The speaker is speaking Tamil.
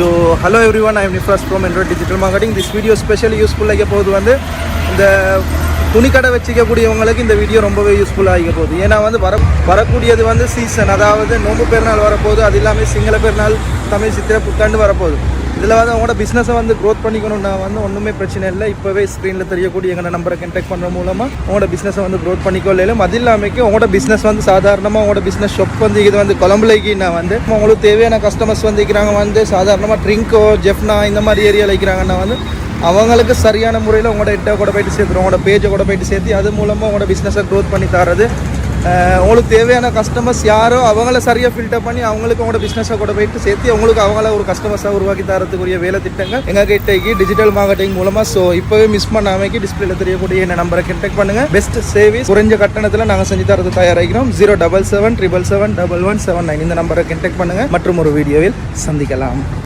So hello every one I'm Nifas from என்ட்ரோட் digital marketing this video specially யூஸ்ஃபுல்லாக ஆகிய போது வந்து இந்த துணிக்கடை வச்சுக்கக்கூடியவங்களுக்கு இந்த வீடியோ ரொம்பவே யூஸ்ஃபுல்லாக போகுது. ஏன்னா வந்து வர வரக்கூடியது வந்து சீசன் அதாவது நோம்பு பெருநாள் வரப்போகுது அது இல்லாமல் சிங்கள பெருநாள் தமிழ் சித்திரை புத்தாண்டு வரப்போகுது. இதில் வந்து அவங்களோட பிஸ்னஸை வந்து க்ரோத் பண்ணிக்கணும்னா வந்து ஒன்றுமே பிரச்சனை இல்லை. இப்போவே ஸ்க்ரீனில் தெரியக்கூடிய எங்கள் நம்பரை கண்டெக்ட் பண்ணுற மூலமாக உங்களோட பிஸ்னஸை வந்து க்ரோத் பண்ணிக்கொள்ளும் அது இல்லாமல் உங்களோட பிஸ்னஸ் வந்து சாதாரணமாக உங்களோட பிஸ்னஸ் ஷாப் வந்து இது வந்து கொழம்புலைக்கு நான் வந்து உங்களுக்கு தேவையான கஸ்டமர்ஸ் வந்து இருக்கிறாங்க வந்து சாதாரணமாக ட்ரிங்கோ ஜெஃப்னா இந்த மாதிரி ஏரியாவில் இருக்கிறாங்கன்னா வந்து அவங்களுக்கு சரியான முறையில் உங்களோட இட்ட கூட போயிட்டு சேர்த்துரும் உங்களோட பேஜை கூட போயிட்டு சேர்த்து அது மூலமாக உங்களோட பிஸ்னஸை க்ரோத் பண்ணி தரது உங்களுக்கு தேவையான கஸ்டமர்ஸ் யாரோ அவங்கள சரியாக ஃபில்டர் பண்ணி அவங்களுக்கு அவங்களோட பிஸ்னஸை கூட போயிட்டு சேர்த்து அவங்களுக்கு அவங்கள ஒரு கஸ்டமர்ஸாக உருவாக்கி தரத்துக்குரிய வேலை திட்டங்கள். எங்கள் கிட்டக்கு டிஜிட்டல் மார்க்கெட்டிங் மூலமாக ஸோ இப்போவே மிஸ் பண்ணாமல் டிஸ்பிளேல தெரியக்கூடிய என்ன நம்பரை கண்டெக்ட் பண்ணுங்கள் பெஸ்ட் சேவிஸ் குறைஞ்ச கட்டணத்தில் நாங்கள் செஞ்சு தரது தயாராகிறோம் zero double seven triple seven double one seven nine இந்த நம்பரை கண்டெக்ட் பண்ணுங்கள் மற்றும் ஒரு வீடியோவில் சந்திக்கலாம்.